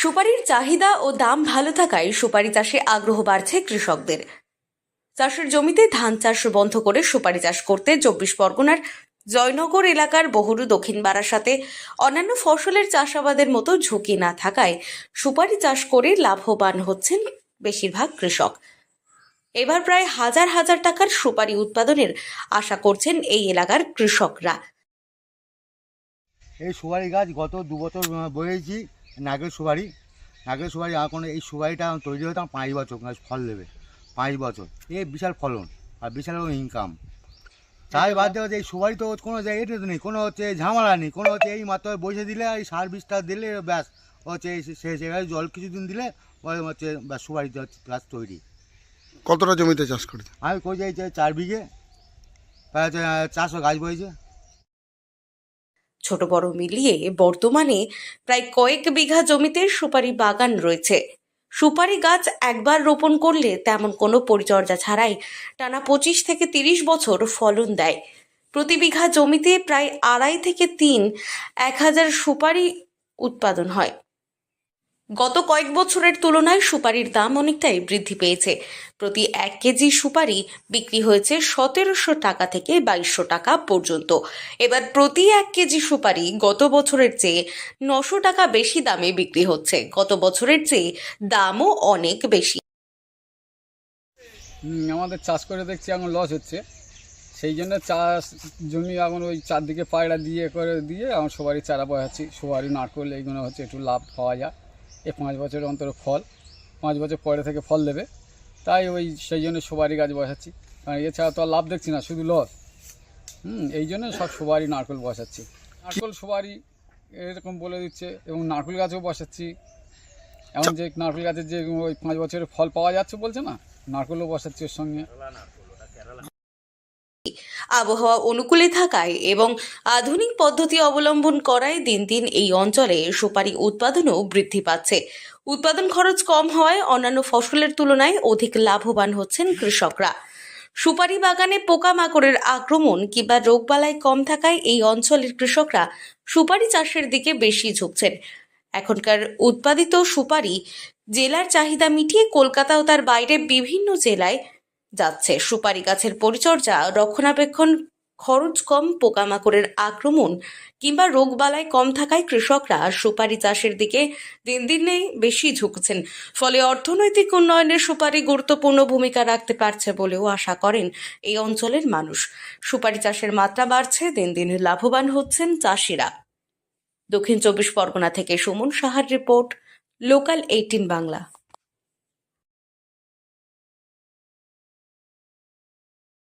সুপারির চাহিদা ও দাম ভালো থাকায় সুপারি চাষে আগ্রহ বাড়ছে কৃষকদের। চাষের জমিতে ধান চাষ বন্ধ করে সুপারি চাষ করতে চব্বিশ পরগনার জয়নগর এলাকার বহুরু দক্ষিণ বারাসাতে অন্যান্য ফসলের চাষাবাদের মতো ঝুঁকি না থাকায় সুপারি চাষ করে লাভবান হচ্ছেন বেশিরভাগ কৃষক। এবার প্রায় হাজার হাজার টাকার সুপারি উৎপাদনের আশা করছেন এই এলাকার কৃষকরা। এই সুপারি গাছ গত দু বছর বয়েছি। নাগের সুপারি নাগের সুপারি এখন এই সুপারিটা তৈরি হতে আমার পাঁচ বছর গাছ ফল দেবে পাঁচ বছর। এই বিশাল ফলন আর বিশাল ইনকাম তাই বাদ দেওয়া হচ্ছে এই সুপারি তো কোনো জায়গায় এটা তো নেই কোনো হচ্ছে ঝামেলা নেই কোনো হচ্ছে এই মাত্র বসে দিলে এই সার বিষটা দিলে ব্যাস হচ্ছে এই সে সেখানে জল কিছুদিন দিলে হচ্ছে ব্যাস সুপারি গাছ তৈরি। কতটা জমিতে চাষ করেছে আমি কই যাই যে চার বিঘে প্রায় চারশো গাছ বয়েছে ছোট বড় মিলিয়ে বর্তমানে প্রায় কয়েক বিঘা জমিতে সুপারি বাগান রয়েছে। সুপারি গাছ একবার রোপণ করলে তেমন কোনো পরিচর্যা ছাড়াই টানা পঁচিশ থেকে তিরিশ বছর ফলন দেয়। প্রতি বিঘা জমিতে প্রায় আড়াই থেকে তিন এক হাজার সুপারি উৎপাদন হয়। গত কয়েক বছরের তুলনায় সুপারির দাম অনেকটাই বৃদ্ধি পেয়েছে। প্রতি এক কেজি সুপারি বিক্রি হয়েছে সতেরোশো টাকা থেকে বাইশশো টাকা পর্যন্ত। এবার প্রতি এক কেজি সুপারি গত বছরের চেয়ে নশো টাকা বেশি দামে বিক্রি হচ্ছে। গত বছরের চেয়ে দামও অনেক বেশি। আমাদের চাষ করে দেখছি এখন লস হচ্ছে। সেই জন্য চাষ জমি এখন ওই চারদিকে পায়রা দিয়ে করে দিয়ে এখন সবারই চারা বসাচ্ছি সবারই নারকল, এইগুলো হচ্ছে একটু লাভ পাওয়া যায়। এই পাঁচ বছর অন্তর ফল, পাঁচ বছর পরে থেকে ফল দেবে। তাই ওই সেই জন্য সবারই গাছ বসাচ্ছি। কারণ এছাড়া তো আর লাভ দেখছি না, শুধু লস। হুম, এই জন্য সব সবারই নারকল বসাচ্ছি। নারকল সবারই এরকম বলে দিচ্ছে এবং নারকল গাছও বসাচ্ছি। এমন যে নারকেল গাছের যে ওই পাঁচ বছরের ফল পাওয়া যাচ্ছে বলছে না, নারকেলও বসাচ্ছি ওর সঙ্গে। আবহাওয়া অনুকূলে থাকায় এবং আধুনিক পদ্ধতি অবলম্বন করায় দিন দিন এই অঞ্চলে সুপারি উৎপাদনও বৃদ্ধি পাচ্ছে। উৎপাদন খরচ কম হওয়ায় অন্যান্য ফসলের তুলনায় অধিক লাভবান হচ্ছেন কৃষকরা। সুপারি বাগানে পোকামাকড়ের আক্রমণ কিংবা রোগবালাই কম থাকায় এই অঞ্চলের কৃষকরা সুপারি চাষের দিকে বেশি ঝুঁকছেন। এখনকার উৎপাদিত সুপারি জেলার চাহিদা মিটিয়ে কলকাতা ও তার বাইরে বিভিন্ন জেলায় যাচ্ছে। সুপারি গাছের পরিচর্যা, রক্ষণাবেক্ষণ, খরচ কম, পোকামাকড়ের আক্রমণ কিংবা রোগবালাই কম থাকায় কৃষকরা সুপারি চাষের দিকে দিন দিনে বেশি ঝুঁকছেন। ফলে অর্থনৈতিক উন্নয়নে সুপারি গুরুত্বপূর্ণ ভূমিকা রাখতে পারছে বলেও আশা করেন এই অঞ্চলের মানুষ। সুপারি চাষের মাত্রা বাড়ছে, দিন দিন লাভবান হচ্ছেন চাষিরা। দক্ষিণ চব্বিশ পরগনা থেকে সুমন সাহার রিপোর্ট, লোকাল এইটিন বাংলা।